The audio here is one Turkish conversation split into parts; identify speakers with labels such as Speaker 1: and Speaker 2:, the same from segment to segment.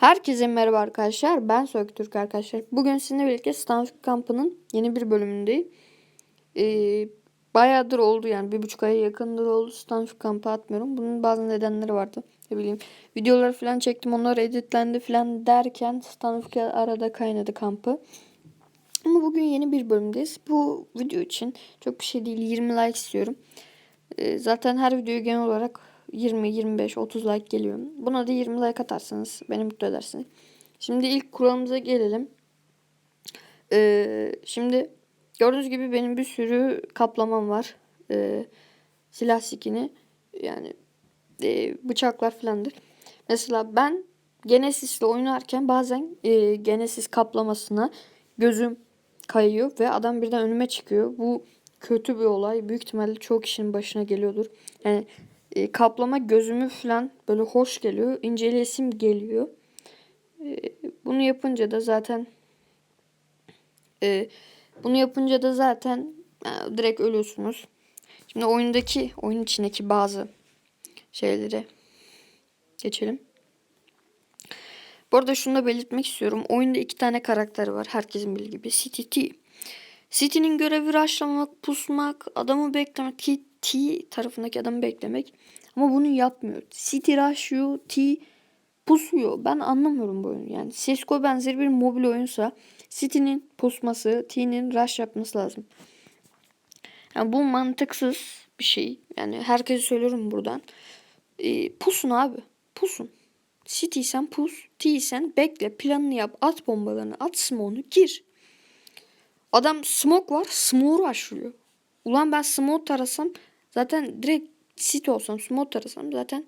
Speaker 1: Herkese merhaba arkadaşlar. Ben Söktürk arkadaşlar. Bugün sizinle birlikte Stanford Kampı'nın yeni bir bölümündeyim. Ee, bayağıdır oldu yani. Bir buçuk aya yakındır oldu Stanford Kampı atmıyorum. Bunun bazı nedenleri vardı. Ne bileyim videoları falan çektim. Onlar editlendi falan derken Stanford arada kaynadı kampı. Ama bugün yeni bir bölümdeyiz. Bu video için çok bir şey değil. 20 like istiyorum. Ee, zaten her videoyu genel olarak 20, 25, 30 like geliyor. Buna da 20 like atarsanız beni mutlu edersiniz. Şimdi ilk kuralımıza gelelim. Ee, şimdi gördüğünüz gibi benim bir sürü kaplamam var. Ee, silah skini yani e, bıçaklar falandır. Mesela ben Genesis'le oynarken bazen e, Genesis kaplamasına gözüm kayıyor ve adam birden önüme çıkıyor. Bu kötü bir olay. Büyük ihtimalle çoğu kişinin başına geliyordur. Yani e, kaplama gözümü falan böyle hoş geliyor. İncelesim geliyor. E, bunu yapınca da zaten e, bunu yapınca da zaten e, direkt ölüyorsunuz. Şimdi oyundaki oyun içindeki bazı şeyleri geçelim. Bu arada şunu da belirtmek istiyorum. Oyunda iki tane karakter var. Herkesin bildiği gibi. City T. City'nin görevi rushlamak, pusmak, adamı beklemek. T, T tarafındaki adamı beklemek. Ama bunu yapmıyor. City rushlıyor, T pusuyor. Ben anlamıyorum bu oyunu. Yani CSGO benzeri bir mobil oyunsa City'nin pusması, T'nin rush yapması lazım. Yani bu mantıksız bir şey. Yani herkese söylüyorum buradan. E, pusun abi. Pusun. City sen pus. T sen bekle. Planını yap. At bombalarını. At smoke'unu. Gir. Adam smoke var. Smoke'u aşırıyor. Ulan ben smoke tarasam zaten direkt sit olsam smoke tarasam zaten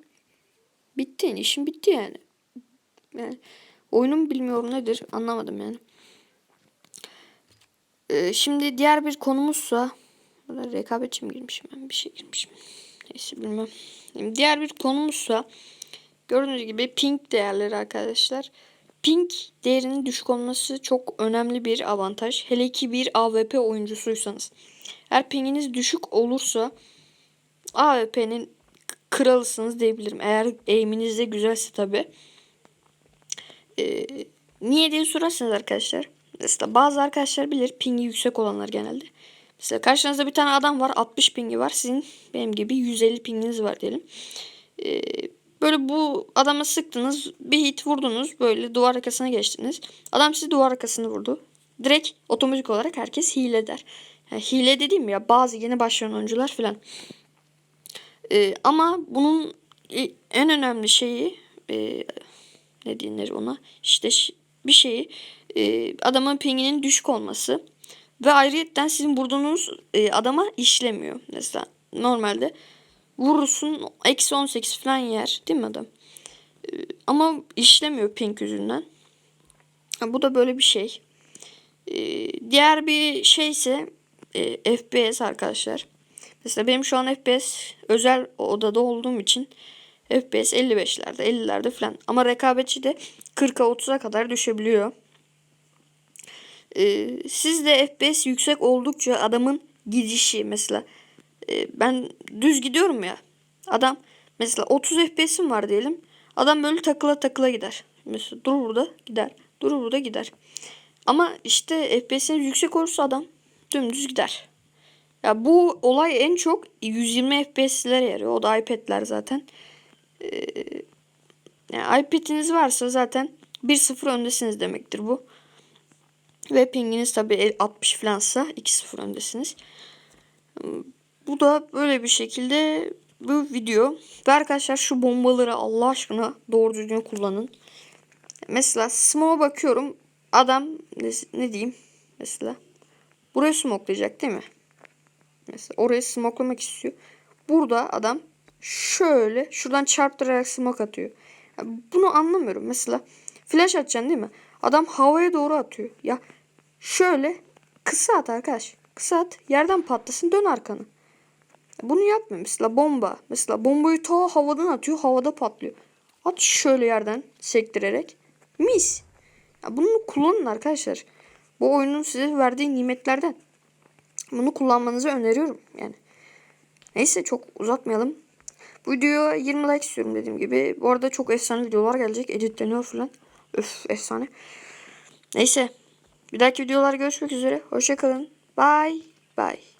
Speaker 1: bitti. Yani işim bitti yani. Yani oyunum bilmiyorum nedir anlamadım yani. Ee, şimdi diğer bir konumuzsa Burada rekabetçi mi girmişim ben bir şey girmişim. Neyse bilmem. Şimdi diğer bir konumuzsa gördüğünüz gibi ping değerleri arkadaşlar. Ping değerinin düşük olması çok önemli bir avantaj. Hele ki bir AWP oyuncusuysanız. Eğer pinginiz düşük olursa AWP'nin kralısınız diyebilirim. Eğer aim'iniz de güzelse tabi. Ee, niye diye sorarsanız arkadaşlar. Mesela bazı arkadaşlar bilir pingi yüksek olanlar genelde. Mesela karşınızda bir tane adam var 60 pingi var. Sizin benim gibi 150 pinginiz var diyelim. Ee, böyle bu adama sıktınız bir hit vurdunuz böyle duvar arkasına geçtiniz. Adam sizi duvar arkasını vurdu. Direkt otomatik olarak herkes hile der. Yani hile dediğim ya bazı yeni başlayan oyuncular falan. Ee, ama bunun en önemli şeyi e, ne denir ona işte bir şeyi e, adamın pinginin düşük olması ve ayrıyetten sizin vurduğunuz e, adama işlemiyor. Mesela normalde vurursun eksi 18 falan yer değil mi adam? E, ama işlemiyor ping yüzünden. Bu da böyle bir şey. E, diğer bir şey ise e, FPS arkadaşlar. Mesela benim şu an FPS özel odada olduğum için FPS 55'lerde 50'lerde falan. Ama rekabetçi de 40'a 30'a kadar düşebiliyor. Ee, sizde FPS yüksek oldukça adamın gidişi mesela e, ben düz gidiyorum ya adam mesela 30 FPS'im var diyelim adam böyle takıla takıla gider. Mesela dur burada gider. Dur burada gider. Ama işte FPS'iniz yüksek olursa adam dümdüz gider. Ya bu olay en çok 120 FPS'lere yarıyor. O da iPad'ler zaten. Ee, yani iPad'iniz varsa zaten 1-0 öndesiniz demektir bu. Ve pinginiz tabi 60 falansa 2-0 öndesiniz. Bu da böyle bir şekilde bu video. Ve arkadaşlar şu bombaları Allah aşkına doğru düzgün kullanın. Mesela smoke'a bakıyorum. Adam ne, ne diyeyim mesela. Buraya smokelayacak değil mi? Mesela orayı smokelamak istiyor. Burada adam şöyle şuradan çarptırarak smoke atıyor. Yani bunu anlamıyorum. Mesela flash atacaksın değil mi? Adam havaya doğru atıyor. Ya şöyle kısa at arkadaş. Kısa at. Yerden patlasın dön arkanı. Bunu yapma. Mesela bomba. Mesela bombayı ta havadan atıyor. Havada patlıyor. At şöyle yerden sektirerek. Mis. Ya bunu kullanın arkadaşlar. Bu oyunun size verdiği nimetlerden. Bunu kullanmanızı öneriyorum. Yani. Neyse çok uzatmayalım. Bu videoya 20 like istiyorum dediğim gibi. Bu arada çok efsane videolar gelecek. Editleniyor falan. Öf efsane. Neyse. Bir dahaki videolarda görüşmek üzere. Hoşçakalın. Bye. Bye.